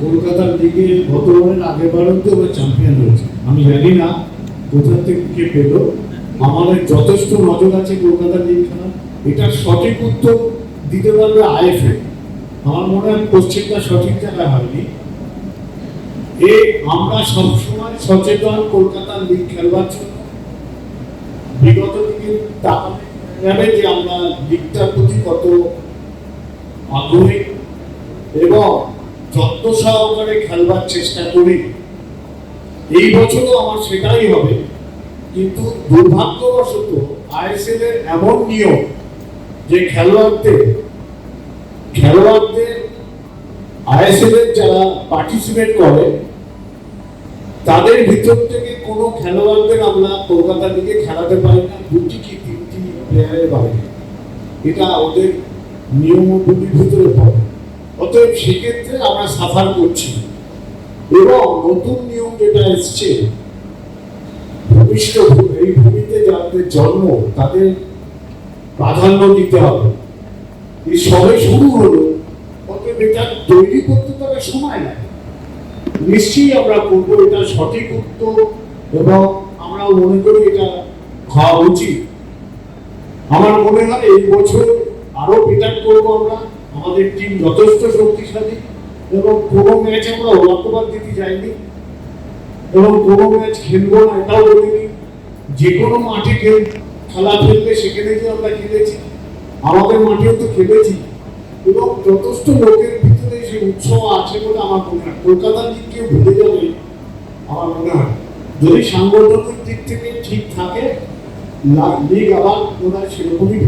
কলকাতার দিকে গতবারের আগের বারও তো ওরা চ্যাম্পিয়ন হয়েছে। আমি জানি না কোথা থেকে কে পেল। আমাদের যথেষ্ট নজর আছে কলকাতার খেলা এটার সঠিক উত্তর দিতে পারবে আইএফএ। আমার মনে হয় কোশ্চেনটা সঠিক জায়গায় হয়নি। এ, আমরা সবসময় সচেতন কলকাতার লিগ খেলবার জন্য। বিগত তাকালে যাবে যে আমরা লিগটার প্রতি কত আগ্রহী। এবং যত্ন সহকারে খেলবার চেষ্টা করি, এই বছরও আমার সেটাই হবে। কিন্তু দুর্ভাগ্যবশত আইএসএল এর এমন নিয়ম যে খেলোয়াড়দের খেলোয়াড়দের আইএসএল এর যারা পার্টিসিপেট করে, তাদের ভিতর থেকে কোনো খেলোয়াড়দের আমরা কলকাতা লিগে খেলাতে পারি না। দুটি কি তিনটি প্লেয়ারের বাইরে এটা ওদের নিয়মগুলির ভিতরে পড়ে। অতএব সেক্ষেত্রে আমরা সাফার করছি এবং নতুন নিয়ম যেটা এসছে, ভূমিষ্ঠ এই ভূমিতে যাদের জন্ম, তাদের প্রাধান্য দিতে হবে। এই সবে শুরু হলো, অতএব এটা তৈরি করতে তো সময় লাগে। নিশ্চয়ই আমরা করব, এটা সঠিক উত্তর এবং আমরা মনে করি এটা হওয়া উচিত। আমার মনে হয় এই বছর আরও বেটার করব আমরা। আমাদের টিম যথেষ্ট শক্তিশালী এবং কোনো ম্যাচ আমরা ওয়াকওভার দিতে যাইনি। এবং কোনো ম্যাচ খেলব না, এটাও বলিনি। যে কোনো মাঠে খেল, খেলা খেললে সেখানে গিয়ে আমরা খেলেছি। আমাদের মাঠেও তো খেলেছি। এবং যথেষ্ট লোকের ভিতরে সেই উৎসাহ আছে বলে আমার মনে হয়। কলকাতার দিক কেউ ভুলে যাবে, আমার মনে হয়। যদি সাংগঠনিক দিক থেকে ঠিক থাকে লিগ আবার হয় সেরকমই